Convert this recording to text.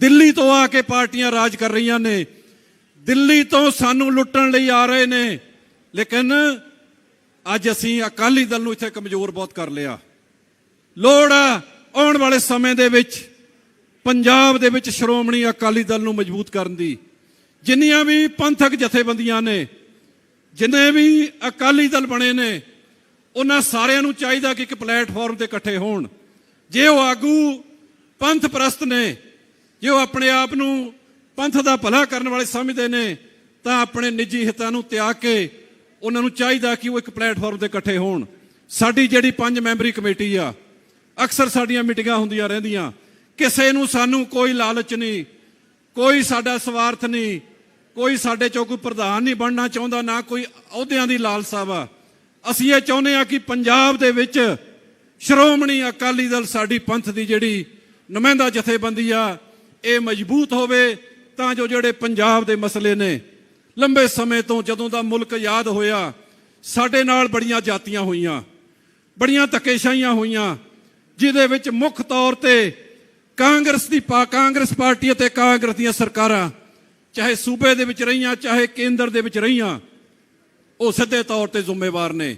ਦਿੱਲੀ ਤੋਂ ਆ ਕੇ ਪਾਰਟੀਆਂ ਰਾਜ ਕਰ ਰਹੀਆਂ ਨੇ। ਦਿੱਲੀ ਤੋਂ ਸਾਨੂੰ ਲੁੱਟਣ ਲਈ ਆ ਰਹੇ ਨੇ। ਲੇਕਿਨ ਅੱਜ ਅਸੀਂ ਅਕਾਲੀ ਦਲ ਨੂੰ ਇੱਥੇ ਕਮਜ਼ੋਰ ਬਹੁਤ ਕਰ ਲਿਆ। ਲੋੜ ਆ, ਆਉਣ ਵਾਲੇ ਸਮੇਂ ਦੇ ਵਿੱਚ ਪੰਜਾਬ ਦੇ ਵਿੱਚ ਸ਼੍ਰੋਮਣੀ ਅਕਾਲੀ ਦਲ ਨੂੰ ਮਜ਼ਬੂਤ ਕਰਨ ਦੀ। ਜਿੰਨੀਆਂ ਵੀ ਪੰਥਕ ਜਥੇਬੰਦੀਆਂ ਨੇ, ਜਿੰਨੇ ਵੀ ਅਕਾਲੀ ਦਲ ਬਣੇ ਨੇ, ਉਹਨਾਂ ਸਾਰਿਆਂ ਨੂੰ ਚਾਹੀਦਾ ਕਿ ਇੱਕ ਪਲੇਟਫਾਰਮ ਤੇ ਇਕੱਠੇ ਹੋਣ। ਜੇ ਉਹ ਆਗੂ ਪੰਥ ਪ੍ਰਸਤ ਨੇ ਜੇ ਉਹ ਆਪਣੇ ਆਪ ਨੂੰ ਪੰਥ ਦਾ ਭਲਾ ਕਰਨ ਵਾਲੇ ਸਮਝਦੇ ਨੇ, ਤਾਂ ਆਪਣੇ ਨਿੱਜੀ ਹਿੱਤਾਂ ਨੂੰ ਤਿਆਗ ਕੇ ਉਹਨਾਂ ਨੂੰ ਚਾਹੀਦਾ ਕਿ ਉਹ ਇੱਕ ਪਲੇਟਫਾਰਮ ਤੇ ਇਕੱਠੇ ਹੋਣ। ਸਾਡੀ ਜਿਹੜੀ ਪੰਜ ਮੈਂਬਰੀ ਕਮੇਟੀ ਆ, ਅਕਸਰ ਸਾਡੀਆਂ ਮੀਟਿੰਗਾਂ ਹੁੰਦੀਆਂ ਰਹਿੰਦੀਆਂ। ਕਿਸੇ ਨੂੰ ਸਾਨੂੰ ਕੋਈ ਲਾਲਚ ਨਹੀਂ, ਕੋਈ ਸਾਡਾ ਸਵਾਰਥ ਨਹੀਂ, ਕੋਈ ਸਾਡੇ ਚੋਂ ਕੋਈ ਪ੍ਰਧਾਨ ਨਹੀਂ ਬਣਨਾ ਚਾਹੁੰਦਾ, ਨਾ ਕੋਈ ਅਹੁਦਿਆਂ ਦੀ ਲਾਲਸਾ ਵਾ। ਅਸੀਂ ਇਹ ਚਾਹੁੰਦੇ ਆ ਕਿ ਪੰਜਾਬ ਦੇ ਵਿੱਚ ਸ਼੍ਰੋਮਣੀ ਅਕਾਲੀ ਦਲ ਸਾਡੀ ਪੰਥ ਦੀ ਜਿਹੜੀ ਨੁਮਾਇੰਦਾ ਜਥੇਬੰਦੀ ਆ ਇਹ ਮਜ਼ਬੂਤ ਹੋਵੇ ਤਾਂ ਜੋ ਜਿਹੜੇ ਪੰਜਾਬ ਦੇ ਮਸਲੇ ਨੇ ਲੰਬੇ ਸਮੇਂ ਤੋਂ ਜਦੋਂ ਦਾ ਮੁਲਕ ਯਾਦ ਹੋਇਆ, ਸਾਡੇ ਨਾਲ ਬੜੀਆਂ ਜਾਤੀਆਂ ਹੋਈਆਂ, ਬੜੀਆਂ ਧੱਕੇਸ਼ਾਹੀਆਂ ਹੋਈਆਂ, ਜਿਹਦੇ ਵਿੱਚ ਮੁੱਖ ਤੌਰ ਤੇ ਕਾਂਗਰਸ ਦੀ ਪਾ, ਕਾਂਗਰਸ ਪਾਰਟੀ ਅਤੇ ਕਾਂਗਰਸ ਦੀਆਂ ਸਰਕਾਰਾਂ, ਚਾਹੇ ਸੂਬੇ ਦੇ ਵਿੱਚ ਰਹੀਆਂ, ਚਾਹੇ ਕੇਂਦਰ ਦੇ ਵਿੱਚ ਰਹੀਆਂ, ਉਹ ਸਿੱਧੇ ਤੌਰ ਤੇ ਜ਼ਿੰਮੇਵਾਰ ਨੇ।